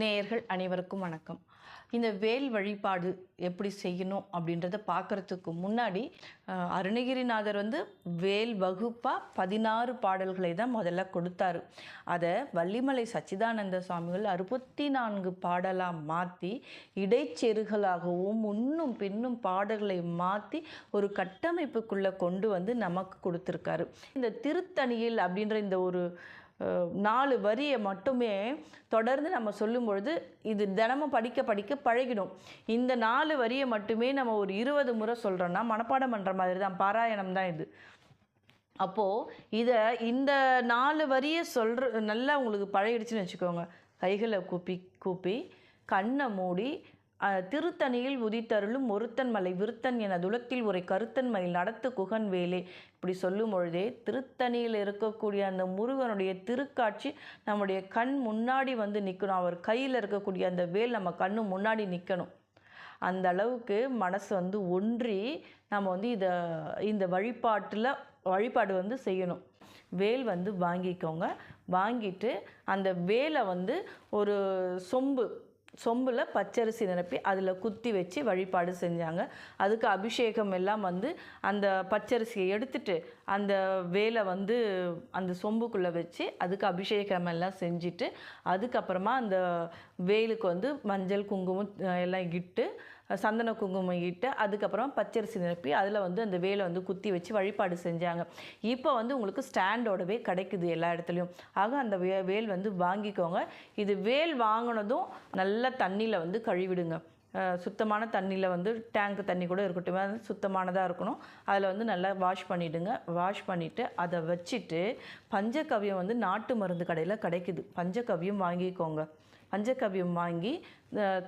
நேயர்கள் அனைவருக்கும் வணக்கம். இந்த வேல் வழிபாடு எப்படி செய்யணும் அப்படின்றத பார்க்குறதுக்கு முன்னாடி அருணகிரிநாதர் வந்து வேல் வகுப்பாக பதினாறு பாடல்களை தான் முதல்ல கொடுத்தாரு. அதை வள்ளிமலை சச்சிதானந்த சுவாமிகள் அறுபத்தி நான்கு பாடலாக மாற்றி இடைச்செருகளாகவும் முன்னும் பின்னும் பாடல்களை மாற்றி ஒரு கட்டமைப்புக்குள்ளே கொண்டு வந்து நமக்கு கொடுத்துருக்காரு. இந்த திருத்தணியில் அப்படின்ற இந்த ஒரு நாலு வரியை மட்டுமே தொடர்ந்து நம்ம சொல்லும் பொழுது இது தினமும் படிக்க படிக்க பழகிடும். இந்த நாலு வரியை மட்டுமே நம்ம ஒரு இருபது முறை சொல்கிறோன்னா மனப்பாடம் பண்ணுற மாதிரி தான் பாராயணம் தான் இது. அப்போது இதை இந்த நாலு வரியை சொல்கிற நல்லா உங்களுக்கு பழகிடுச்சுன்னு வச்சுக்கோங்க. கைகளை கூப்பி கூப்பி கண்ணை மூடி திருத்தணியில் உதித்தருளும் ஒருத்தன் மலை விருத்தன் என துலத்தில் ஒரு கருத்தன் மயில் நடத்து குகன் வேலே. இப்படி சொல்லும் பொழுதே திருத்தணியில் இருக்கக்கூடிய அந்த முருகனுடைய திருக்காட்சி நம்முடைய கண் முன்னாடி வந்து நிற்கணும் அவர் கையில் இருக்கக்கூடிய அந்த வேல் நம்ம கண்ணு முன்னாடி நிற்கணும் அந்த அளவுக்கு மனசு வந்து ஒன்றி நம்ம வந்து இதை இந்த வழிபாட்டில் வழிபாடு வந்து செய்யணும். வேல் வந்து வாங்கிக்கோங்க. வாங்கிட்டு அந்த வேலை வந்து ஒரு சொம்பு சொம்பில் பச்சரிசி நிரப்பி அதில் குத்தி வச்சு வழிபாடு செஞ்சாங்க. அதுக்கு அபிஷேகம் எல்லாம் வந்து அந்த பச்சரிசியை எடுத்துட்டு அந்த வேலை வந்து அந்த சொம்புக்குள்ளே வச்சு அதுக்கு அபிஷேகம் எல்லாம் செஞ்சுட்டு அதுக்கப்புறமா அந்த வேலுக்கு வந்து மஞ்சள் குங்குமம் எல்லாம் இட்டு சந்தன குங்குமம் இட்டு அதுக்கப்புறம் பச்சரிசி நிரப்பி அதில் வந்து அந்த வேலை வந்து குத்தி வச்சு வழிபாடு செஞ்சாங்க. இப்போ வந்து உங்களுக்கு ஸ்டாண்டோடவே கிடைக்குது எல்லா இடத்துலையும். ஆக அந்த வே வேல் வந்து வாங்கிக்கோங்க. இது வேல் வாங்கினதும் நல்லா தண்ணியில் வந்து கழுவிடுங்க. சுத்தமான தண்ணியில் வந்து டேங்க் தண்ணி கூட இருக்கட்டும். அது சுத்தமானதாக இருக்கணும். அதில் வந்து நல்லா வாஷ் பண்ணிவிடுங்க வாஷ் பண்ணிவிட்டு அதை வச்சுட்டு பஞ்சகவ்யம் வந்து நாட்டு மருந்து கடையில் கிடைக்குது. பஞ்சகவ்யம் வாங்கிக்கோங்க. பஞ்சகவ்யம் வாங்கி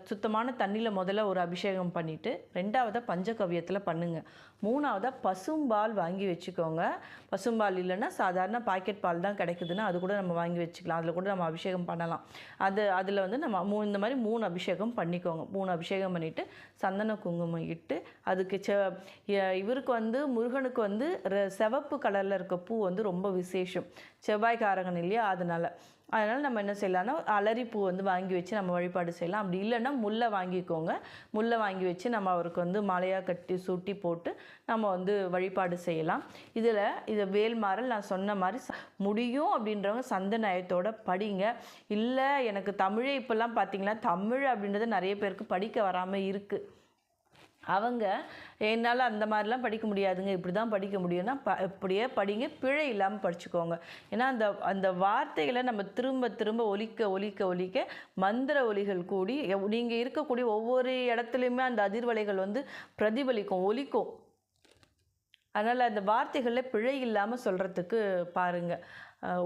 சுத்தமான தண்ணியில் முதல்ல ஒரு அபிஷேகம் பண்ணிவிட்டு ரெண்டாவதாக பஞ்சகவ்யத்தில் பண்ணுங்கள் மூணாவதாக பசும்பால் வாங்கி வச்சுக்கோங்க. பசும்பால் இல்லைன்னா சாதாரண பாக்கெட் பால் தான் கிடைக்குதுன்னா அது கூட நம்ம வாங்கி வச்சுக்கலாம். அதில் கூட நம்ம அபிஷேகம் பண்ணலாம். அது அதில் வந்து நம்ம மூ இந்த மாதிரி மூணு அபிஷேகம் பண்ணிக்கோங்க. மூணு அபிஷேகம் பண்ணிவிட்டு சந்தன குங்குமம் இட்டு அதுக்கு செ இவருக்கு வந்து முருகனுக்கு வந்து செவப்பு சிவப்பு கலரில் இருக்க பூ வந்து ரொம்ப விசேஷம். செவ்வாய்க்காரகன் இல்லையா? அதனால். அதனால் நம்ம என்ன செய்யலாம்னா அலரிப்பூ வந்து வாங்கி வச்சு நம்ம வழிபாடு செய்யலாம். அப்படி இல்லைன்னா முல்லை வாங்கிக்கோங்க. முல்லை வாங்கி வச்சு நம்ம அவருக்கு வந்து மாலையாக கட்டி சூட்டி போட்டு நம்ம வந்து வழிபாடு செய்யலாம். இதில் இதை வேல்மாறல் நான் சொன்ன மாதிரி முடியும் அப்படின்றவங்க சந்த நயத்தோட படிங்க. இல்லை எனக்கு தமிழே இப்போல்லாம் பார்த்தீங்கன்னா தமிழ் அப்படின்றது நிறைய பேருக்கு படிக்க வராமல் இருக்குது அவங்க என்னால் அந்த மாதிரிலாம் படிக்க முடியாதுங்க. இப்படி தான் படிக்க முடியும்னா ப இப்படியே படிங்க. பிழை இல்லாமல் படிச்சுக்கோங்க. ஏன்னா அந்த அந்த வார்த்தைகளை நம்ம திரும்ப திரும்ப ஒலிக்க ஒலிக்க ஒலிக்க மந்திர ஒலிகள் கூடி நீங்கள் இருக்கக்கூடிய ஒவ்வொரு இடத்துலையுமே அந்த அதிர்வலைகள் வந்து பிரதிபலிக்கும் ஒலிக்கும். அதனால் அந்த வார்த்தைகளில் பிழை இல்லாமல் சொல்கிறதுக்கு பாருங்கள்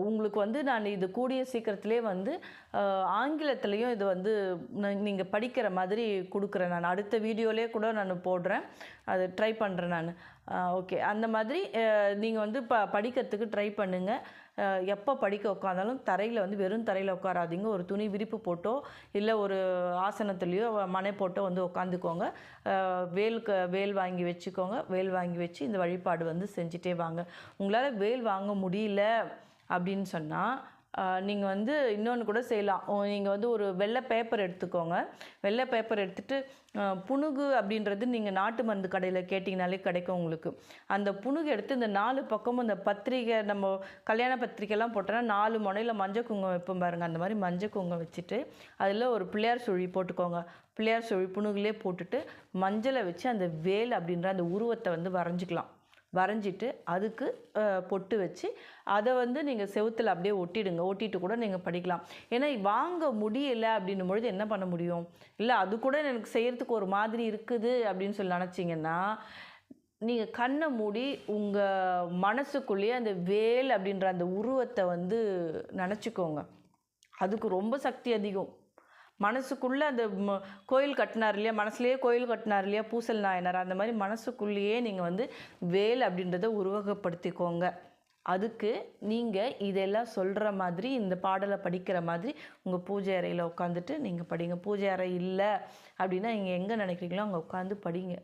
உங்களுக்கு வந்து நான் இது கூடிய சீக்கிரத்திலே வந்து ஆங்கிலத்துலேயும் இது வந்து நீங்கள் படிக்கிற மாதிரி கொடுக்குறேன் நான். அடுத்த வீடியோலேயே கூட நான் போடுறேன். அது ட்ரை பண்ணுறேன் நான். ஓகே அந்த மாதிரி நீங்கள் வந்து ப படிக்கிறதுக்கு ட்ரை பண்ணுங்கள் எப்போ படிக்க உட்காந்தாலும் தரையில் வந்து வெறும் தரையில் உட்காராதீங்க ஒரு துணி விரிப்பு போட்டோ இல்லை ஒரு ஆசனத்துலேயோ மனை போட்டோ வந்து உட்காந்துக்கோங்க வேலுக்கு வேல் வாங்கி வச்சுக்கோங்க. வேல் வாங்கி வச்சு இந்த வழிபாடு வந்து செஞ்சுட்டே வாங்க. உங்களால் வேல் வாங்க முடியல. அப்படின்னு சொன்னால் நீங்கள் வந்து இன்னொன்று கூட செய்யலாம். நீங்கள் வந்து ஒரு வெள்ளை பேப்பர் எடுத்துக்கோங்க. வெள்ளை பேப்பர் எடுத்துகிட்டு புணுகு அப்படின்றது நீங்கள் நாட்டு மருந்து கடையில் கேட்டிங்கனாலே கிடைக்கும் உங்களுக்கு. அந்த புணுகு எடுத்து இந்த நாலு பக்கமும் இந்த பத்திரிக்கை நம்ம கல்யாண பத்திரிக்கைலாம் போட்டோன்னா நாலு முனையில் மஞ்சள் குங்குமம் வைப்போம் பாருங்கள் அந்த மாதிரி மஞ்சள் குங்குமம் வச்சுட்டு அதில் ஒரு பிள்ளையார் சுழி போட்டுக்கோங்க. பிள்ளையார் சுழி புணுகுலே போட்டுட்டு மஞ்சளை வச்சு அந்த வேல் அப்படின்ற அந்த உருவத்தை வந்து வரைஞ்சிக்கலாம். வரைஞ்சிட்டு அதுக்கு பொட்டு வச்சு அதை வந்து நீங்கள் செவுத்தில் அப்படியே ஒட்டிடுங்க. ஒட்டிட்டு கூட நீங்கள் படிக்கலாம். ஏன்னா வாங்க முடியலை அப்படின்னும் பொழுது என்ன பண்ண முடியும்? இல்லை அது கூட எனக்கு செய்கிறதுக்கு ஒரு மாதிரி இருக்குது அப்படின்னு சொல்லி நினச்சிங்கன்னா நீங்கள் கண்ணை மூடி உங்கள் மனசுக்குள்ளேயே அந்த வேல் அப்படின்ற அந்த உருவத்தை வந்து நினச்சிக்கோங்க. அதுக்கு ரொம்ப சக்தி அதிகம். மனசுக்குள்ளே அந்த கோயில் கட்டினார் இல்லையா? மனசுலேயே கோயில் கட்டினார் இல்லையா? பூசல் நாயனார். அந்த மாதிரி மனசுக்குள்ளேயே நீங்கள் வந்து வேல் அப்படின்றத உருவகப்படுத்திக்கோங்க. அதுக்கு நீங்கள் இதெல்லாம் சொல்கிற மாதிரி இந்த பாடலை படிக்கிற மாதிரி உங்கள் பூஜை அறையில் உட்காந்துட்டு நீங்கள் படிங்க. பூஜை அறை இல்லை அப்படின்னா நீங்கள் எங்கே நினைக்கிறீங்களோ அங்கே உட்காந்து படிங்க.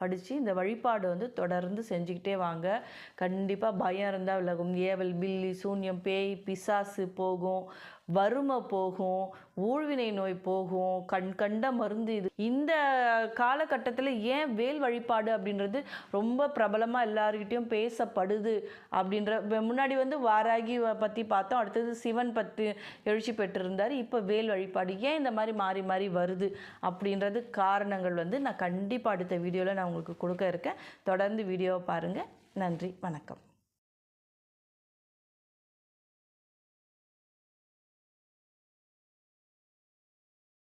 படித்து இந்த வழிபாடு வந்து தொடர்ந்து செஞ்சுக்கிட்டே வாங்க. கண்டிப்பாக பயம் இருந்தால் விலகும். ஏவல் பில்லி சூன்யம் பேய் பிசாசு போகும். வறுமை போகும் ஊழ்வினை நோய் போகும் கண் கண்ட மருந்து இது. இந்த காலகட்டத்தில் ஏன் வேல் வழிபாடு அப்படின்றது ரொம்ப பிரபலமாக எல்லாருக்கிட்டையும் பேசப்படுது அப்படின்ற முன்னாடி வந்து வாராகி பற்றி பார்த்தோம் அடுத்தது சிவன் பற்றி எழுச்சி பெற்றிருந்தார் இப்போ வேல் வழிபாடு ஏன் இந்த மாதிரி மாறி மாறி வருது அப்படின்றது காரணங்கள் வந்து நான் கண்டிப்பாக அடுத்த வீடியோவில் நான் உங்களுக்கு கொடுக்க இருக்கேன். தொடர்ந்து வீடியோவை பாருங்கள் நன்றி வணக்கம்.